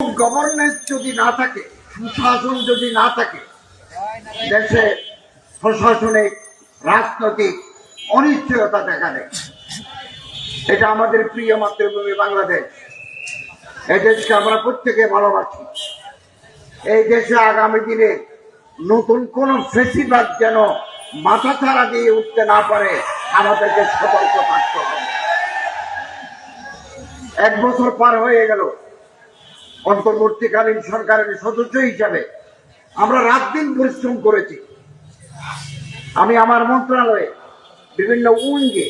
Governance যদি না থাকে, সুশাসন যদি না থাকে, দেশে প্রশাসনিক রাজনৈতিক অনিশ্চয়তা দেখা দেয়। এটা আমাদের প্রিয় মাতৃভূমি বাংলাদেশ। এই দেশকে আমরা প্রত্যেকে ভালোবাসি। এই দেশে আগামী দিনে নতুন কোন ফেসিবাদ যেন মাথা ছাড়া দিয়ে উঠতে না পারে, আমাদেরকে সতর্ক থাকতে হবে। এক বছর পার হয়ে গেল। অন্তর্বর্তীকালীন সরকারের সদস্য হিসাবে আমরা রাত দিন পরিশ্রম করেছি। আমি আমার মন্ত্রণালয়ে বিভিন্ন উঙ্গে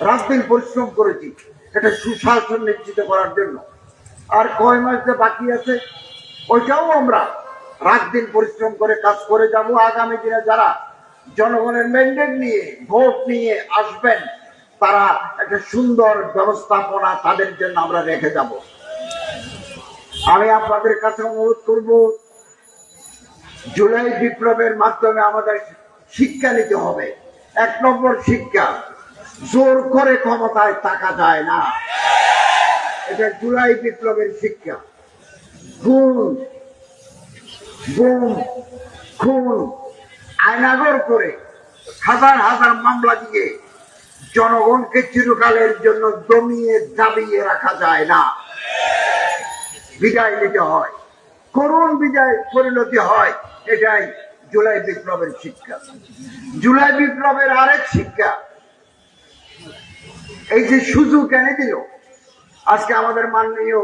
রাত দিন পরিশ্রম করেছি এটা সুশাসন নিশ্চিত করার জন্য। আর কয় মাস যে বাকি আছে, ওইটাও আমরা রাত দিন পরিশ্রম করে কাজ করে যাব। আগামী দিনে যারা জনগণের ম্যান্ডেট নিয়ে, ভোট নিয়ে আসবেন, তারা একটা সুন্দর ব্যবস্থাপনা তাদের জন্য আমরা রেখে যাব। আমি আপনাদের কাছে অনুরোধ করব, জুলাই বিপ্লবের মাধ্যমে আমাদের শিক্ষা নিতে হবে। এক নম্বর শিক্ষা, জোর করে ক্ষমতায় থাকা যায় না। এটা জুলাই বিপ্লবের শিক্ষা। খুন গুম খুন আয়নাগর করে হাজার হাজার মামলা দিয়ে জনগণকে চিরকালের জন্য দমিয়ে দাবিয়ে রাখা যায় না। বিদায় নিতে হয়। করুণ বিদায় পরিণতি হয়, এটাই জুলাই বিপ্লবের শিক্ষা। জুলাই বিপ্লবের আরেক শিক্ষা, এই যে সুযোগ এনে দিল, আজকে আমাদের মাননীয়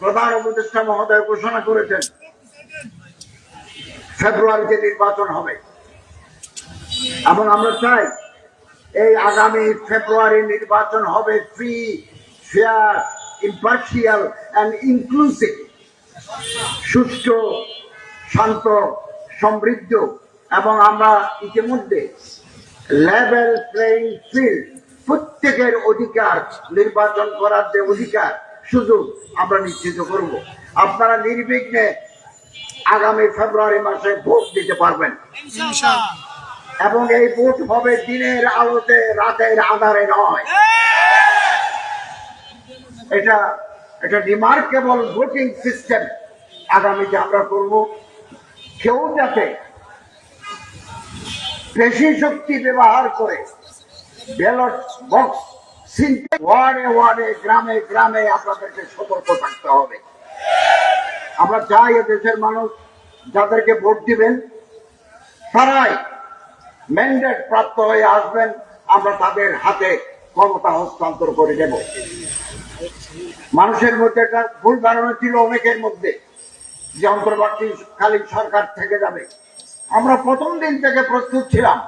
প্রধান উপদেষ্টা মহোদয় ঘোষণা করেছেন, ফেব্রুয়ারিতে নির্বাচন হবে। এবং আমরা চাই, এই আগামী ফেব্রুয়ারি নির্বাচন হবে free fair impartial and inclusive সুষ্ঠু শান্ত সমৃদ্ধ এবং আমরা ইতিমধ্যে লেভেল প্লেইং ফিল্ড প্রত্যেকের অধিকার নির্বাচন করার যে অধিকার সুযোগ আমরা নিশ্চিত করব। আপনারা নির্বিঘ্নে আগামী ফেব্রুয়ারি মাসে ভোট দিতে পারবেন। এবং এই ভোট হবে দিনের আলোতে রাতের আধারে নয়। এটা এটা রিমার্কেবল ভোটিং সিস্টেম আগামীতে আমরা করব। কেউ যাতে পেশি শক্তি ব্যবহার করে ব্যালট বক্স ওয়ার্ডে ওয়ার্ডে, গ্রামে গ্রামে আপনাদেরকে সতর্ক থাকতে হবে। আমরা চাই দেশের মানুষ যাদেরকে ভোট দিবেন, তারাই ম্যান্ডেট প্রাপ্ত হয়ে আসবেন, আমরা তাদের হাতে ক্ষমতা হস্তান্তর করে দেব। মানুষের মধ্যে একটা ভুল ধারণা ছিল অনেকের মধ্যে যে অন্তর্বর্তীকালীন সরকার থেকে যাবে। আমরা প্রথম দিন থেকে প্রস্তুত ছিলাম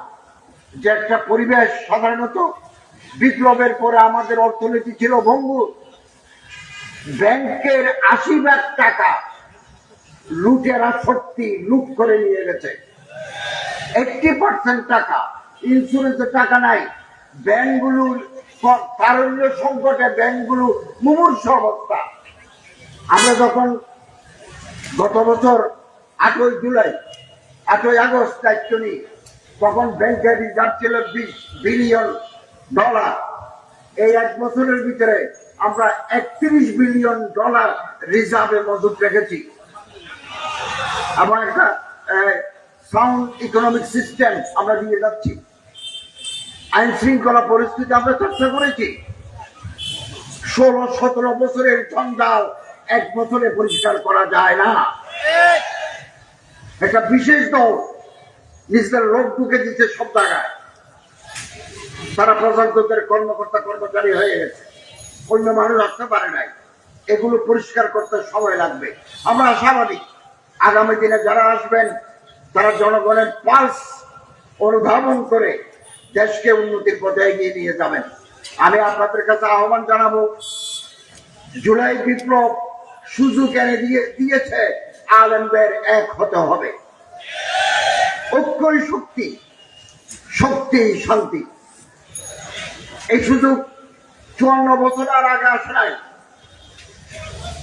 যে একটা পরিবেশ সাধারণত বিপ্লবের পরে আমাদের অর্থনীতি ছিল ভঙ্গুর। ব্যাংকের আশি লাখ টাকা লুটেরা সত্যি লুট করে নিয়ে গেছে। এইটটি পার্সেন্ট টাকা ইন্স্যুরেন্সের টাকা নাই। ব্যাংকগুলোর তারল্য সংকটে ব্যাংকগুলো মুমূর্ষ অবস্থা। আমরা যখন গত বছর আটই জুলাই, আটই আগস্ট দায়িত্ব নিই, তখন ব্যাংকের রিজার্ভ ছিল বিশ বিলিয়ন ডলার। এই এক বছরের ভিতরে আমরা একত্রিশ বিলিয়ন ডলার রিজার্ভে মজুদ রেখেছি। এবং একটা সাউন্ড ইকোনমিক সিস্টেম আমরা দিয়ে যাচ্ছি। আইন শৃঙ্খলা পরিস্থিতি আমরা চর্চা করেছি। ষোলো সতেরো বছরের জঞ্জাল এক বছরে পরিষ্কার করা যায় না। একটা বিশেষ দল নিজেদের লোক ঢুকে দিচ্ছে সব জায়গায়। তারা প্রজাতন্ত্রের কর্মকর্তা, কর্মচারী হয়ে গেছে। অন্য মানুষ আসতে পারে নাই। এগুলো পরিষ্কার করতে সময় লাগবে। আমরা আশাবাদী। আগামী দিনে যারা আসবেন, তারা জনগণের পালস অনুধাবন করে দেশকে উন্নতির পথে এগিয়ে নিয়ে যাবেন। আমি আপনাদের কাছে আহ্বান জানাব, জুলাই বিপ্লব সুযোগ এনে দিয়ে দিয়েছে, আলেমদের এক হতে হবে। ঐক্যই শক্তি শক্তি শান্তি। এই সুযোগ চুয়ান্ন বছর আর আগে আসে নাই।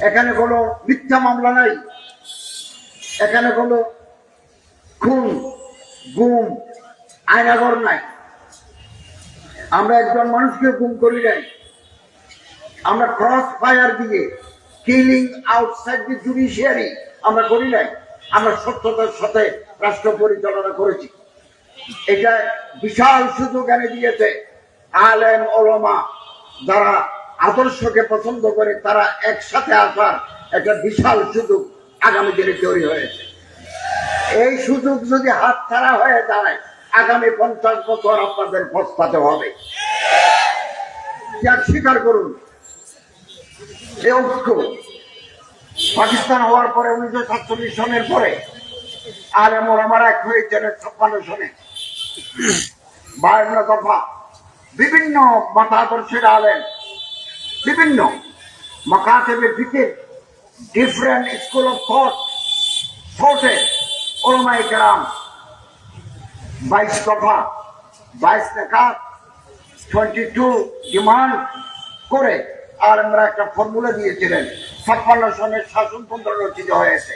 এখানে কোনো মিথ্যা মামলা নাই। এখানে কোনো খুন, গুম আয়নাগর নাই। আমরা একজন মানুষকে গুম করি নাই। আমরা ক্রস ফায়ার দিয়ে কিলিং আউটসাইড দি জুডিশিয়ারি আমরা করি নাই। আমরা সত্যতার সাথে রাষ্ট্র পরিচালনা করেছি। এটা বিশাল সুযোগ এনে দিয়েছে আলেম ওলমা যারা আদর্শকে পছন্দ করে, তারা একসাথে আসার একটা বিশাল সুযোগ আগামী দিনে তৈরি হয়েছে। এই সুযোগ যদি হাত ছাড়া হয়ে যায় আগামী পঞ্চাশ বছর আপনাদের পস্তাতে হবে। স্বীকার করুন। পাকিস্তান হওয়ার পরে উনিশশো সাতচল্লিশ সনের পরে আর এমন আমার এক হয়েছেন ছাপ্পান্ন সনে। বায়ান্ন দফা। বিভিন্ন মতাদর্শের আলেন বিভিন্ন মকাতেবের ফিকির ডিফারেন্ট স্কুল অফ থট থটে ওলমাই কেরাম বাইশ দফা, বাইশ নেকাত টোয়েন্টি টু ডিমান্ড করে। আর আমরা একটা ফর্মুলা দিয়েছিলেন, ছাপ্পান্ন সনের শাসনতন্ত্র রচিত হয়েছে।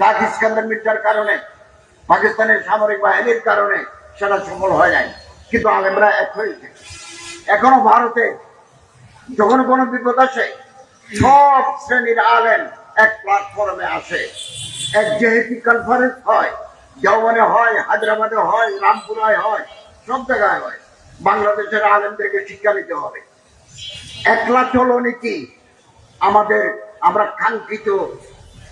লাখ ইস্কান্দার মির্জার কারণে, পাকিস্তানের সামরিক বাহিনীর কারণে সেটা সফল হয় নাই। কিন্তু আলেমরা এক হয়েছে এখনও ভারতে যখন কোনো বিপদ আসে, সব শ্রেণির আলেম এক প্ল্যাটফর্মে আসে। এক যেহেতু কনফারেন্স হয় জওয়ানে হয়, হায়দ্রাবাদে হয়, রামপুরায় হয়, সব জায়গায় হয়। বাংলাদেশের আলেমদেরকে শিক্ষা নিতে হবে। একলা চলনীতি আমাদের আমরা কাঙ্ক্ষিত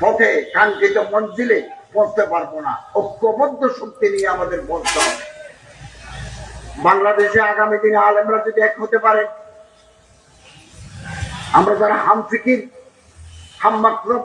পথে, কাঙ্ক্ষিত মঞ্জিলে পৌঁছতে পারব না। ঐক্যবদ্ধ শক্তি নিয়ে আমাদের বলতে হবে। বাংলাদেশে আগামী দিনে আলেমরা যদি এক হতে পারে, আমরা যারা হাম ফিকির হাম মাকরব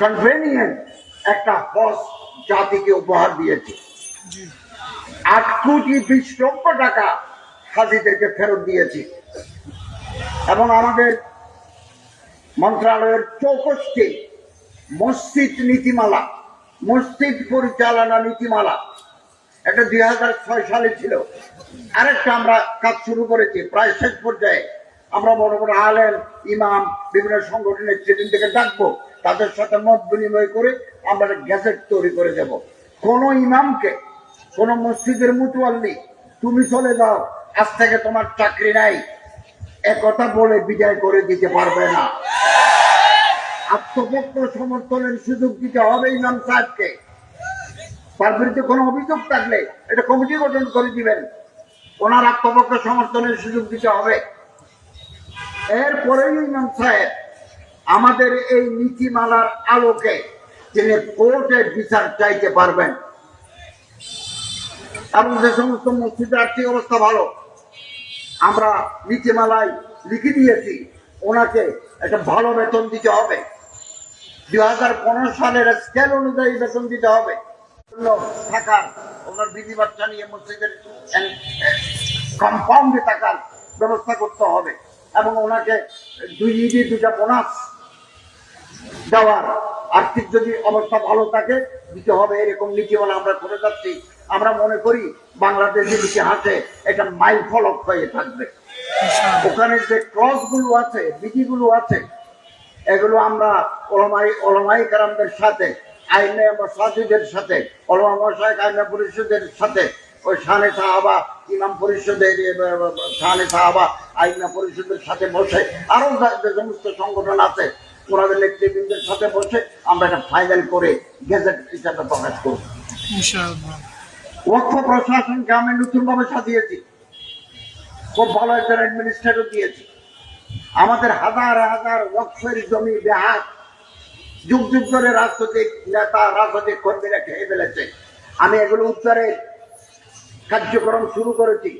কনভেনিয়েন্ট একটা হজ জাতিকে উপহার দিয়েছি। আট কোটি বিশ লক্ষ টাকা হাজিদেরকে ফেরত দিয়েছি। এবং আমাদের মন্ত্রণালয়ের চৌকশটি মসজিদ নীতিমালা মসজিদ পরিচালনা নীতিমালা এটা দুই হাজার ছয় সালে ছিল। আরেকটা আমরা কাজ শুরু করেছি প্রায় শেষ পর্যায়ে। আমরা বড় বড় আলেন ইমাম, বিভিন্ন সংগঠনের সেদিন থেকে ডাকবো। তাদের সাথে মত বিনিময় করে আমরা গ্যাজেট তৈরি করে দেব। কোন ইমামকে, কোন মসজিদের মুতুয়াল্লি, তুমি চলে যাও, আজ থেকে তোমার চাকরি নাই। একথা বলে বিদায় করে দিতে পারবে না। আত্মপক্ষ সমর্থনের সুযোগ দিতে হবে ইমাম সাহেবকে। তার বিরুদ্ধে কোনো অভিযোগ থাকলে এটা কমিটি গঠন করে দিবেন। ওনার আত্মপক্ষ সমর্থনের সুযোগ দিতে হবে। এরপরেই ইমাম সাহেব আমাদের এই নীতিমালার আলোকে তিনি কোর্টের বিচার চাইতে পারবেন। এবং যে সমস্ত মসজিদের আর্থিক অবস্থা ভালো, আমরা নীতিমালায় লিখে দিয়েছি, ওনাকে একটা ভালো বেতন দিতে হবে। দুই হাজার পনেরো সালের স্কেল অনুযায়ী বেতন দিতে হবে। থাকার, ওনার বিধি বাচ্চা নিয়ে মসজিদের কম্পাউন্ডে থাকার ব্যবস্থা করতে হবে। এবং ওনাকে দুই ঈদে দুটা বোনাস দেওয়ার আর্থিক যদি অবস্থা ভালো থাকে দিতে হবে এরকম নীতিমালা আমরা করে যাচ্ছি। আমরা মনে করি বাংলাদেশের ইতিহাসে এটা মাইল ফলক হয়ে থাকবে। ওখানে যে ক্লসগুলো আছে বিধিগুলো আছে এগুলো আমরা ওলমাই ওলমাই কারামদের সাথে আইনে মসাজিদের সাথে ওলমা মশাইক আইনে পরিষদের সাথে ওই শানে সাহাবা ইমাম পরিষদের শানে সাহাবা আইনা পরিষদের সাথে বসে আরও যে সমস্ত সংগঠন আছে ওনাদের নেতৃবৃন্দের সাথে বসে আমরা এটা ফাইনাল করে গেজেট হিসাবে প্রকাশ করব। ওয়াক্ফ প্রশাসনকে আমি নতুন ভাবে সাজিয়েছি খুব ভালো একজন অ্যাডমিনিস্ট্রেটর দিয়েছি। আমাদের হাজার হাজার ওয়াকফের জমি বেহাত যুগ যুগ ধরে রাজনৈতিক নেতা রাজনৈতিক কর্মীরা খেয়ে ফেলেছে। আমি এগুলো উদ্ধারের কার্যক্রম শুরু করেছি।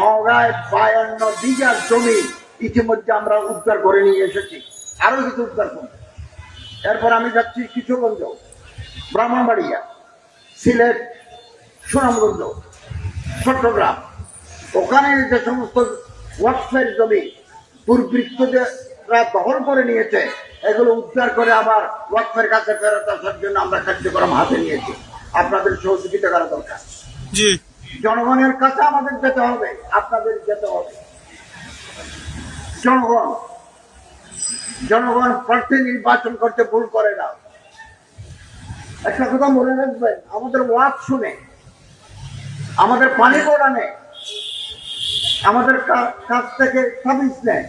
নগাঁয় বায়ান্ন বিঘা জমি ইতিমধ্যে আমরা উদ্ধার করে নিয়ে এসেছি। আরও কিছু উদ্ধার করব। এরপর আমি যাচ্ছি কিশোরগঞ্জ, ব্রাহ্মণবাড়িয়া, সিলেট, সুনামগঞ্জ, চট্টগ্রাম। ওখানে যে সমস্ত ওয়াকফের জমি দুর্বৃত্তরা দখল করে নিয়েছে, এগুলো উদ্ধার করে আবার ওয়াকফের কাছে ফেরত আসার জন্য আমরা কার্যক্রম হাতে নিয়েছি। আপনাদের সহযোগিতা করা দরকার। জি। জনগণের কাছে আমাদের যেতে হবে, আপনাদের যেতে হবে। জনগণ জনগণ প্রার্থী নির্বাচন করতে ভুল করে না। একটা কথা মনে রাখবেন, আমাদের ওয়াজ শুনে, আমাদের পানি পড়ানে আমাদের কাছ থেকে সার্ভিস নেয়,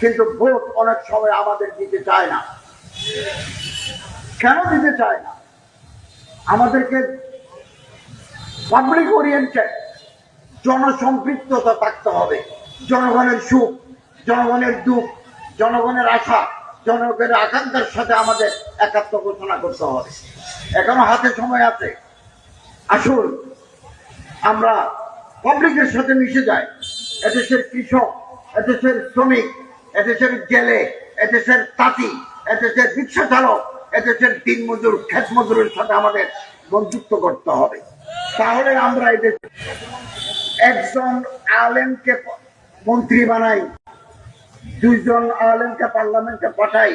কিন্তু ভোট অনেক সময় আমাদের দিতে চায় না। কেন দিতে চায় না? আমাদেরকে পাবলিক ওরিয়েন্টেড জনসম্পৃক্ততা থাকতে হবে। জনগণের সুখ, জনগণের দুঃখ, জনগণের আশা, জনগণের আকাঙ্ক্ষার সাথে আমাদের একাত্ম ঘোষণা করতে হবে। এখনও হাতে সময় আছে। আসুন, আমরা পাবলিকের সাথে মিশে যাই। এদেশের কৃষক, এদেশের শ্রমিক, এদেশের জেলে, এদেশের তাঁতি, এদেশের রিক্সা চালক, এদেশের দিন মজুর ক্ষেত মজুরের সাথে আমাদের বন্ধুত্ব করতে হবে। তাহলে আমরা একজন আলেমকে মন্ত্রী বানাই, দুইজন আলেমকে পার্লামেন্টে পাঠাই,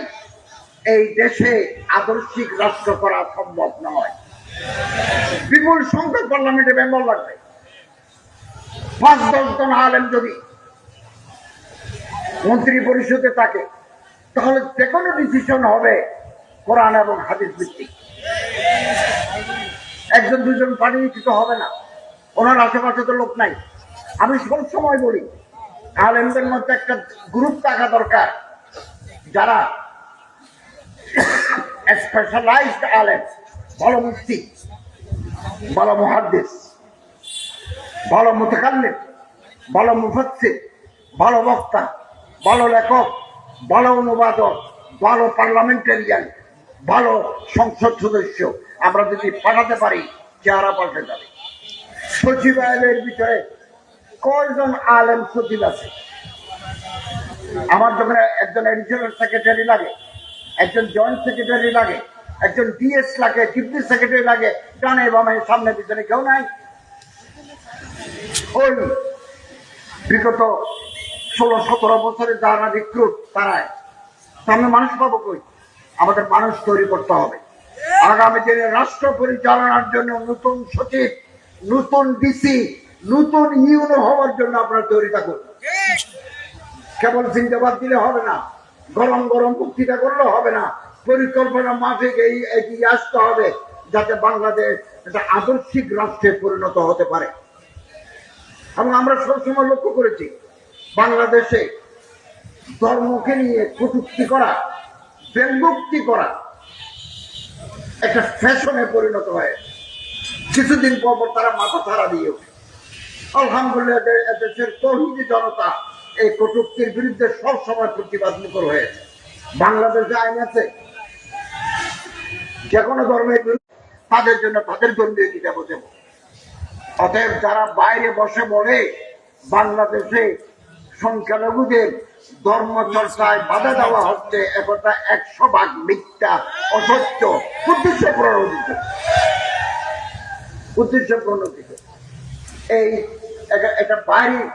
এই দেশে আদর্শিক রাষ্ট্র করা সম্ভব নয়। বিপুল সংখ্যক পার্লামেন্টে মেম্বার লাগবে। পাঁচ, দশ জন আলেম যদি মন্ত্রী পরিষদে থাকে, তাহলে যে কোনো ডিসিশন হবে কোরআন এবং হাদিস ভিত্তিক। একজন দুজন পানি কিছু হবে না। ওনার আশেপাশে তো লোক নাই। আমি সব সময় বলি, আলেমদের মধ্যে একটা গ্রুপ থাকা দরকার। যারা স্পেশালাইজড আলেম, ভালো মুক্তি ভালো মহাদ্দেশ ভালো মুতাকাল্লিম, ভালো মুফাসসির, ভালো বক্তা, ভালো লেখক, ভালো অনুবাদক, ভালো পার্লামেন্টারিয়ান ভালো সংসদ সদস্য আমরা যদি পাঠাতে পারি, চেহারা পাল্টে যাবে। সচিবালয়ের ভিতরে কয়জন আলেম সচিব আছে? আমার যখন একজন এডিশনাল সেক্রেটারি লাগে, একজন জয়েন্ট সেক্রেটারি লাগে, একজন ডিএস লাগে, ডিপটি সেক্রেটারি লাগে, ডানে বামে, সামনে পিছনে কেউ নাই। ওই বিগত ষোলো সতেরো বছরে যারা রিক্রুট তারাই। সামনে মানুষ পাবো কই? আমাদের মানুষ তৈরি করতে হবে। আগামী দিনে রাষ্ট্র পরিচালনার জন্য নতুন সচিব, নতুন ডিসি, নতুন ইউনো হওয়ার জন্য আপনারা তৈরি থাকুন। কেবল জিন্দাবাদ দিলে হবে না, গরম গরম বক্তৃতা করলে হবে না, পরিকল্পনা মাফিক এই এগিয়ে আসতে হবে যাতে বাংলাদেশ একটা আদর্শিক রাষ্ট্রে পরিণত হতে পারে। এবং আমরা সবসময় লক্ষ্য করেছি, বাংলাদেশে ধর্মকে নিয়ে কটুক্তি করা ব্যঙ্গোক্তি করা একটা ফ্যাশনে পরিণত হয়। কিছুদিন পর পর তারা মাথা ছাড়া দিয়ে ওঠে। আলহামদুলিল্লাহ এদেশের তহিদি জনতা এই কটুক্তির বিরুদ্ধে সব সময় প্রতিবাদ মুখর হয়েছে। বাংলাদেশে আইন আছে। যে কোনো ধর্মের তাদের জন্য তাদের ধর্মীয় কিতাব দেব। অতএব যারা বাইরে বসে বলে বাংলাদেশে সংখ্যালঘুদের ধর্ম চর্চায় বাধা দেওয়া হচ্ছে, একথা একশো ভাগ মিথ্যা, অসত্য। উদ্দেশ্য প্রণোদিত। উদ্দেশ্য প্রণোদিত। এই একটা- একটা বাইরে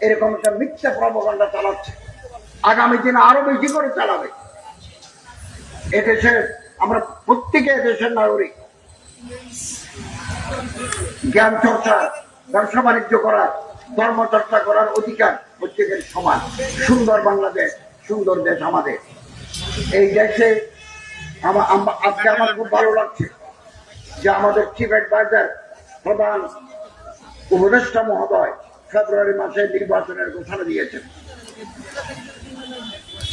এরকম একটা মিথ্যা প্রবকাণ্ডা চালাচ্ছে। আগামী দিনে আরও বেশি করে চালাবে। এদেশের, আমরা প্রত্যেকে এদেশের নাগরিক। জ্ঞান চর্চা ব্যবসা বাণিজ্য করার ধর্ম চর্চা করার অধিকার প্রত্যেকের সমান। সুন্দর বাংলাদেশ, সুন্দর দেশ আমাদের। এই দেশে আজকে আমার খুব ভালো লাগছে যে আমাদের চিফ অ্যাডভাইজার প্রধান উপদেষ্টা মহোদয় ফেব্রুয়ারি মাসে নির্বাচনের ঘোষণা দিয়েছেন।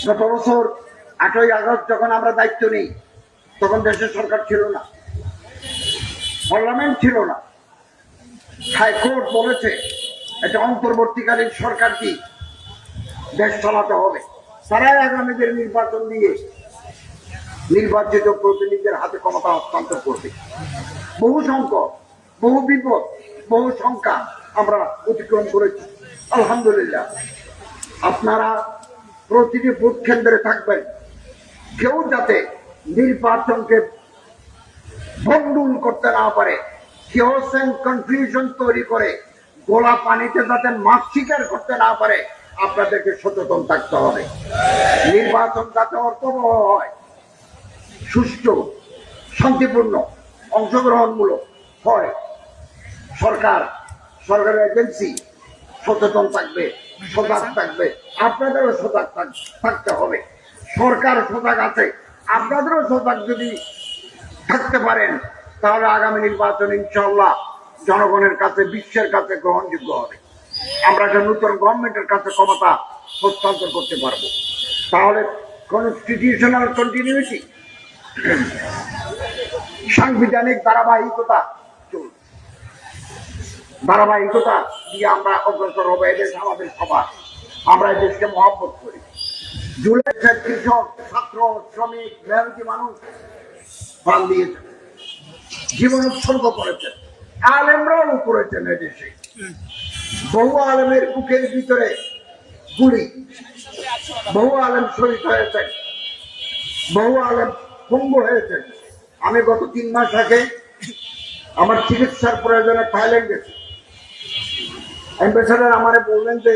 গত বছর আটই আগস্ট যখন আমরা দায়িত্ব নিই, তখন দেশের সরকার ছিল না। পার্লামেন্ট ছিল না। হাইকোর্ট বলেছে এটা অন্তর্বর্তীকালীন সরকার কি? দেশ চালাতে হবে। তারাই আগামীদের নির্বাচন দিয়ে নির্বাচিত প্রতিনিধিদের হাতে ক্ষমতা হস্তান্তর করবে। বহু সংকট, বহু বিপদ, বহু সংখ্যা আমরা অতিক্রম করেছি। আলহামদুলিল্লাহ। আপনারা প্রতিটি ভোট কেন্দ্রে থাকবেন। কেউ যাতে নির্বাচনকে ভণ্ডুল করতে না পারে, কেউ সেন কনফিউশন তৈরি করে গোলা পানিতে যাতে মাছ শিকার করতে না পারে, আপনাদেরকে সচেতন থাকতে হবে। নির্বাচন যাতে অর্থবহ হয়, সুষ্ঠু, শান্তিপূর্ণ, অংশগ্রহণমূলক হয়, সরকার, সরকারের এজেন্সি সচেতন থাকবে, সজাগ থাকবে, আপনাদেরও সজাগ থাকতে হবে। সরকার সজাগ আছে, আপনাদেরও সজাগ যদি থাকতে পারেন, তাহলে আগামী নির্বাচন ইনশাল্লাহ জনগণের কাছে, বিশ্বের কাছে গ্রহণযোগ্য হবে। আমরা একটা নতুন গভর্নমেন্টের কাছে ক্ষমতা হস্তান্তর করতে পারব। তাহলে কনস্টিটিউশনাল কন্টিনিউটি সাংবিধানিক ধারাবাহিকতা ধারাবাহিকতা দিয়ে আমরা অগ্রসর হব এদেশ, আমাদের সবার আমরা এই দেশকে মহাব্বত করি। জুলাই কৃষক ছাত্র, শ্রমিক মেহনতি মানুষ প্রাণ দিয়েছেন। জীবন উৎসর্গ করেছেন। আলেমরাও করেছেন এদেশে বহু আলেমের বুকের ভিতরে গুলি। বহু আলেম শহীদ হয়েছেন বহু আলেম পঙ্গু হয়েছেন আমি গত তিন মাস আগে আমার চিকিৎসার প্রয়োজনে থাইল্যান্ড গেছি। অ্যাম্বাসেডার আমারে বললেন যে,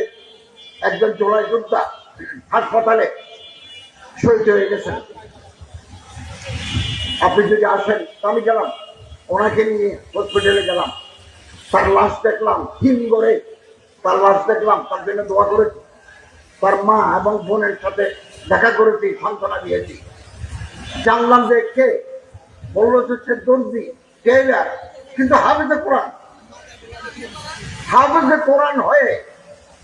একজন জোড়াই যোদ্ধা হাসপাতালে শহীদ হয়ে গেছেন। আপনি যদি আসেন, তো আমি গেলাম। ওনাকে নিয়ে হসপিটালে গেলাম। তার লাশ দেখলাম, হিম করে তার লাশ দেখলাম, তার জন্য দোয়া করেছি। তার মা এবং বোনের সাথে দেখা করেছি, সান্ত্বনা দিয়েছি। জানলাম যে কে? বলল যে সে দর্জি টেইলার কিন্তু হাফিজে কোরআন। হাফিজে কোরআন হয়ে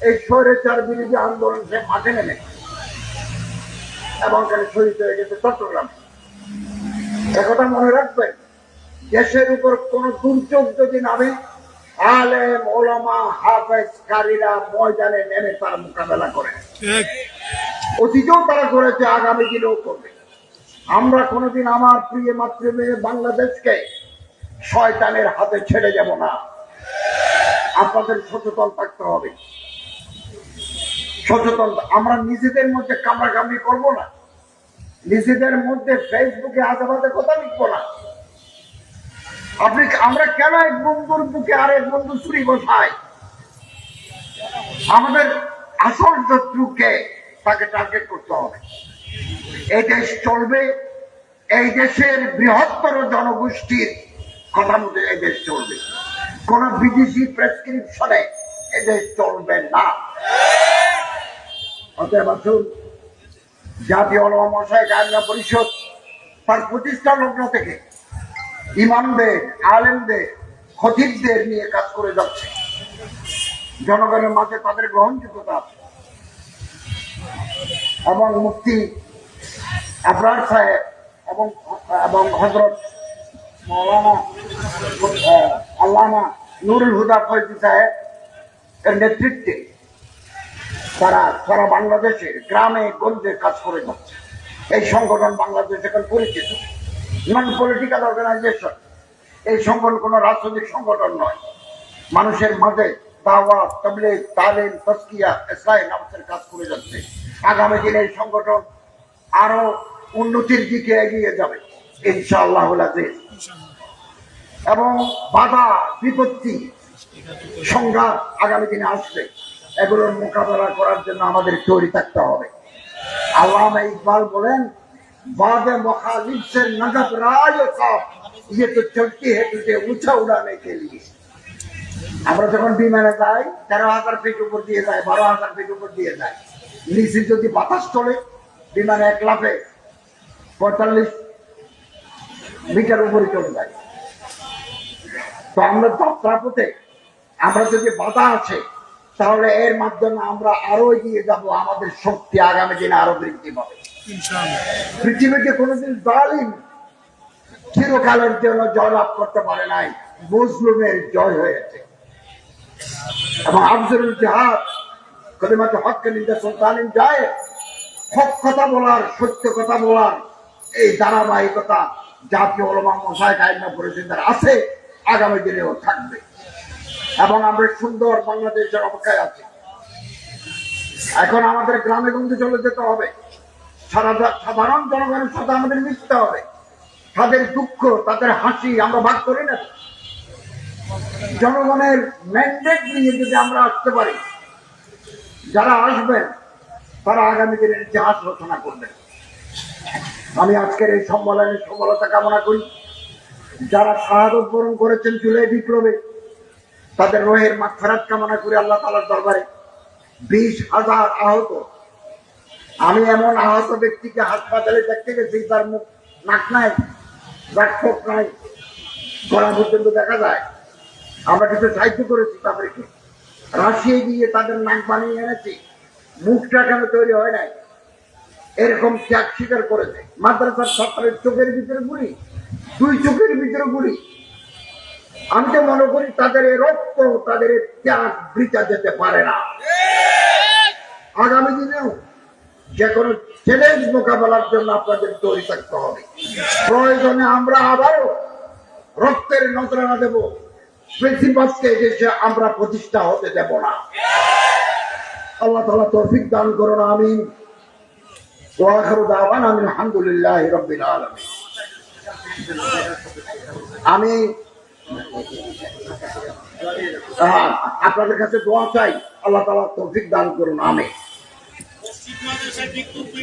এই স্বৈরাচার বিরোধী আন্দোলন সে মাঠে নেমে। এবং শহীদ হয়ে গেছে চট্টগ্রাম। একথা মনে রাখবেন? দেশের উপর কোন দুর্যোগ যদি নামে আলেম ওলামা ময়দানে নেমে তার মোকাবেলা করে। অতীতেও তারা করেছে আগামী দিনেও করবে। আমরা কোনোদিন আমার প্রিয় মাতৃভূমি বাংলাদেশকে শয়তানের হাতে ছেড়ে যাব না। আপনাদের সচেতন থাকতে হবে। সচেতন আমরা নিজেদের মধ্যে কামড়াকামড়ি করব না। নিজেদের মধ্যে ফেসবুকে আজেবাজে কথা লিখব না। আপনি আমরা কেন এক বন্ধুর বুকে আর এক বন্ধু চুরি বসাই? আমাদের আসল শত্রুকে তাকে টার্গেট করতে হবে। এই দেশ চলবে, এই দেশের বৃহত্তর জনগোষ্ঠীর কথা মতো এই দেশ চলবে। কোন বিদেশি প্রেসক্রিপশনে এই দেশ চলবে না। অতএব আসুন, জাতীয় অলমা মশাই কায়না পরিষদ তার প্রতিষ্ঠা লগ্ন থেকে ইমামদের, আলেমদের, খতিবদের নিয়ে কাজ করে যাচ্ছে। জনগণের মাঝে তাদের গ্রহণযোগ্যতা আছে। এবং মুক্তি আবরার সাহেব এবং এবং হজরত আল্লামা নুরুল হুদা ফৈজি সাহেব এর নেতৃত্বে তারা সারা বাংলাদেশে গ্রামে, গঞ্জে কাজ করে যাচ্ছে। এই সংগঠন বাংলাদেশ এখন পরিচিত। নন পলিটিক্যাল অর্গানাইজেশন এই সংগঠন কোনো রাজনৈতিক সংগঠন নয়। মানুষের মাঝে দাওয়াত, তবলিগ, তালিম তস্কিয়া ইসলাই নামসের কাজ করে যাচ্ছে। আগামী দিনে এই সংগঠন আরও উন্নতির দিকে এগিয়ে যাবে ইনশাআল্লাহ এবং বাধা, বিপত্তি, সংঘাত আগামী দিনে আসবে। এগুলোর মোকাবেলা করার জন্য আমাদের তৈরি থাকতে হবে। আল্লামা ইকবাল বলেন বাদে मुखालिफ से नगद राज खौफ ये तो चलती है तुझे ऊंचा उड़ाने के लिए আমরা যখন বিমানে যাই তেরো হাজার ফিট উপর দিয়ে যায় বারো হাজার ফিট উপর দিয়ে যায় নিচে যদি বাতাস চলে বিমানে এক লাফে পঁয়তাল্লিশ মিটার উপরে চলে যায় তো আমরা যাত্রাপথে আমরা যদি বাধা আছে তাহলে এর মাধ্যমে আমরা আরো এগিয়ে যাব আমাদের শক্তি আগামী দিনে আরো বৃদ্ধি পাবে পৃথিবীতে কোনোদিন জালিম চিরকালের জন্য জয়লাভ করতে পারে নাই, মুসলিমের জয় হয়েছে। এবং আফজল জাহাদ কলিমাতে হককে নির্দেশন তালিম যায়, হক কথা বলার, সত্য কথা বলার, এই ধারাবাহিকতা জাতীয় ওলমা মশাই কায়না পরিষদের আছে, আগামী দিনেও থাকবে। এবং আমরা সুন্দর বাংলাদেশের অপেক্ষায় আছি। এখন আমাদের গ্রামে গঞ্জে চলে যেতে হবে। সাধারণ জনগণের সাথে আমাদের মিশতে হবে। তাদের দুঃখ, তাদের হাসি আমরা ভাগ করি না জনগণের ম্যান্ডেট নিয়ে যদি আমরা আসতে পারি, যারা আসবেন, তারা আগামী দিনের ইতিহাস রচনা করবেন। আমি আজকের এই সম্মেলনের সফলতা কামনা করি। যারা শাহাদত বরণ করেছেন জুলাই বিপ্লবে, তাদের রোহের মাগফিরাত কামনা করি আল্লাহ তালার দরবারে। বিশ হাজার আহত এমন আহত ব্যক্তিকে হাসপাতালে দেখতে গেছি তার মুখ নাক নাই ব্যাকফোক নাই, গলা পর্যন্ত দেখা যায়। আমরা কিছু সাহায্য করেছি তাদেরকে। রাশিয়ে গিয়ে তাদের নাক বানিয়ে এনেছি। মুখটা কেন তৈরি হয় নাই? এরকম ত্যাগ স্বীকার করেছে। মাদ্রাসার ছাত্রের চোখের ভিতরে গুলি, দুই চোখের ভিতরে গুলি। আমি তো মনে করি তাদের এই রক্ত, তাদের ত্যাগ বৃথা যেতে পারে না। আগামী দিনেও যে কোনো চ্যালেঞ্জ মোকাবেলার জন্য আপনাদের তৈরি থাকতে হবে। প্রয়োজনে আমরা আবারও রক্তের নজরানা দেব। প্রেসিডেন্টকে দেশে আমরা প্রতিষ্ঠা হতে দেব না। আল্লাহ তালা তৌফিক দান করুন, আমিন। ওয়াখারু দাওয়ান আমি আলহামদুলিল্লাহ রব্বিল আমি আপনাদের কাছে দোয়া চাই। আল্লাহ তালা তৌফিক দান করুন আমি शिकवण्यासाठी खूप